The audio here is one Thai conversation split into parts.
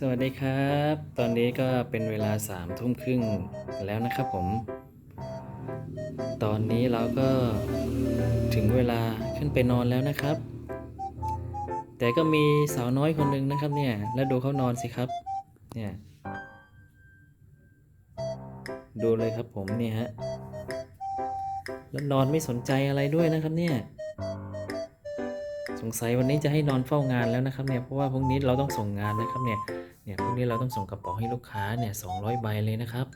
สวัสดีครับ ตอนนี้ก็เป็นเวลาสามทุ่มครึ่งแล้วนะครับผม ตอนนี้เราก็ถึงเวลาขึ้นไปนอนแล้วนะครับ แต่ก็มีสาวน้อยคนหนึ่งนะครับเนี่ย แล้วดูเขานอนสิครับ เนี่ย ดูเลยครับผมเนี่ยฮะ แล้วนอนไม่สนใจอะไรด้วยนะครับเนี่ย งสัยวันนี้จะให้นอนเฝ้างานแล้วนะครับเนี่ยเพราะว่าพรุ่งนี้เราต้องส่งงานนะครับเนี่ยเนี่ยพรุ่งนี้เราต้องส่งกระเป๋าให้ลูกค้าเนี่ยสองร้อยใบเลยนะครับ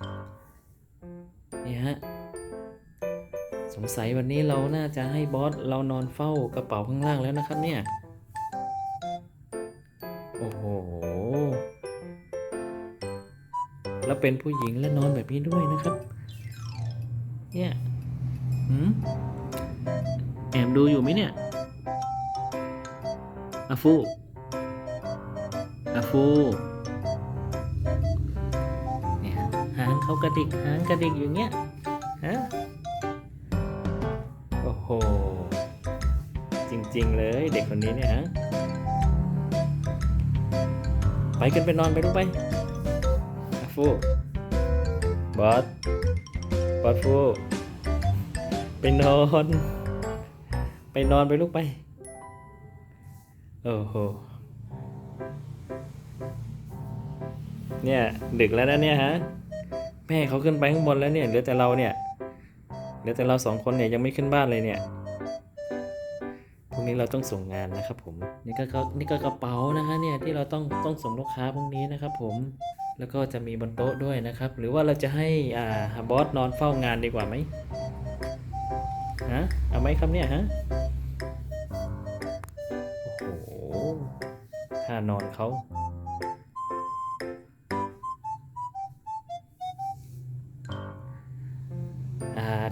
เนี่ยฮะสงสัยวันนี้เราน่าจะให้บอสเรานอนเฝ้ากระเป๋าข้างล่างแล้วนะครับเนี่ยโอ้โหแล้วเป็นผู้หญิงและนอนแบบนี้ด้วยนะครับ เนี่ยหืมแอบดูอยู่ไหมเนี่ย อาฟูอาฟูเนี่ยหางเขากระดิกหางกระดิกอยู่เงี้ยฮะโอ้โห จริง ๆ เลยเด็กคนนี้เนี่ยฮะไปกันไปนอนไปลูกไปอาฟูบอสบอสฟูไปนอน ไปนอนไปลูกไป โอ้โห เนี่ยดึกแล้วนะเนี่ยฮะ แม่เขาขึ้นไปข้างบนแล้วเนี่ยเหลือแต่เราเนี่ย เหลือแต่เราสองคนเนี่ยยังไม่ขึ้นบ้านเลยเนี่ยพรุ่งนี้เราต้องส่งงานนะครับผม นี่ก็ก็นี่ก็กระเป๋านะฮะเนี่ยที่เราต้องต้องส่งลูกค้าพรุ่งนี้นะครับผม แล้วก็จะมีบนโต๊ะด้วยนะครับ หรือว่าเราจะให้อ่าบอสนอนเฝ้างานดีกว่าไหมฮะ เอาไหมครับเนี่ยฮะ ท่านอนเขา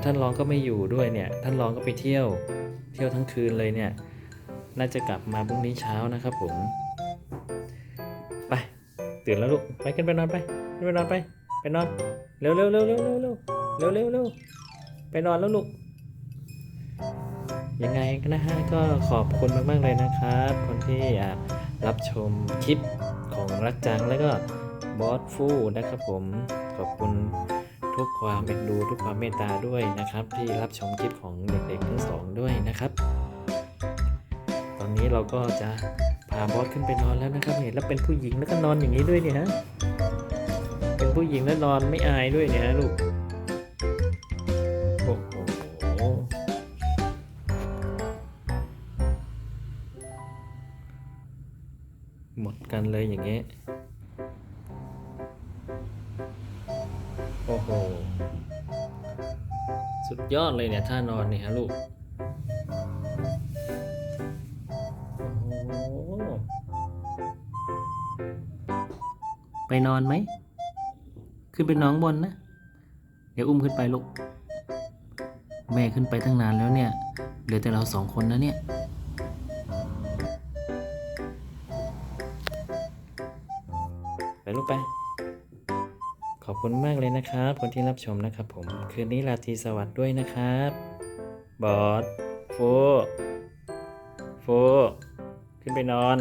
ท่านรองก็ไม่อยู่ด้วยเนี่ย ท่านรองก็ไปเที่ยว เที่ยวทั้งคืนเลยเนี่ย น่าจะกลับมาพรุ่งนี้เช้านะครับผม ไป ตื่นแล้วลูก ไปกันไปนอนไปขึ้นไปนอนไป ไปนอน เร็วเร็วเร็วเร็วเร็วเร็วเร็วเร็วเร็วไปนอนแล้วลูก ยังไงก็นะฮะก็ขอบคุณมากๆเลยนะครับ คนที่รับชมคลิปของรักจังแล้วก็บอสฟูนะครับผมขอบคุณทุกความเอ็นดูทุกความเมตตาด้วยนะครับ ที่รับชมคลิปของเด็กๆทั้งสองด้วยนะครับ ตอนนี้เราก็จะพาบอสขึ้นไปนอนแล้วนะครับเนี่ยแล้วเป็นผู้หญิงแล้วก็นอนอย่างนี้ด้วยเนี่ยฮะเป็นผู้หญิงแล้วนอนไม่อายด้วยเนี่ยลูก หมดกันเลยอย่างเงี้ยโอ้โห สุดยอดเลยเนี่ยท่านอนเนี่ยฮะลูกโอ้ไปนอนไหม ขึ้นไปน้องบนนะ เดี๋ยวอุ้มขึ้นไปลูก แม่ขึ้นไปตั้งนานแล้วเนี่ย เหลือแต่เราสองคนนะเนี่ย ไป ขอบคุณมากเลยนะครับ คนที่รับชมนะครับผม คืนนี้ราตรีสวัสดิ์ด้วยนะครับ บอสโฟโฟขึ้นไปนอน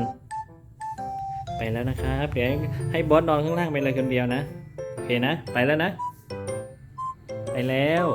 ไปแล้วนะครับ เดี๋ยวให้บอสนอนข้างล่างไปเลยคนเดียวนะ โอเคนะ ไปแล้วนะ ไปแล้ว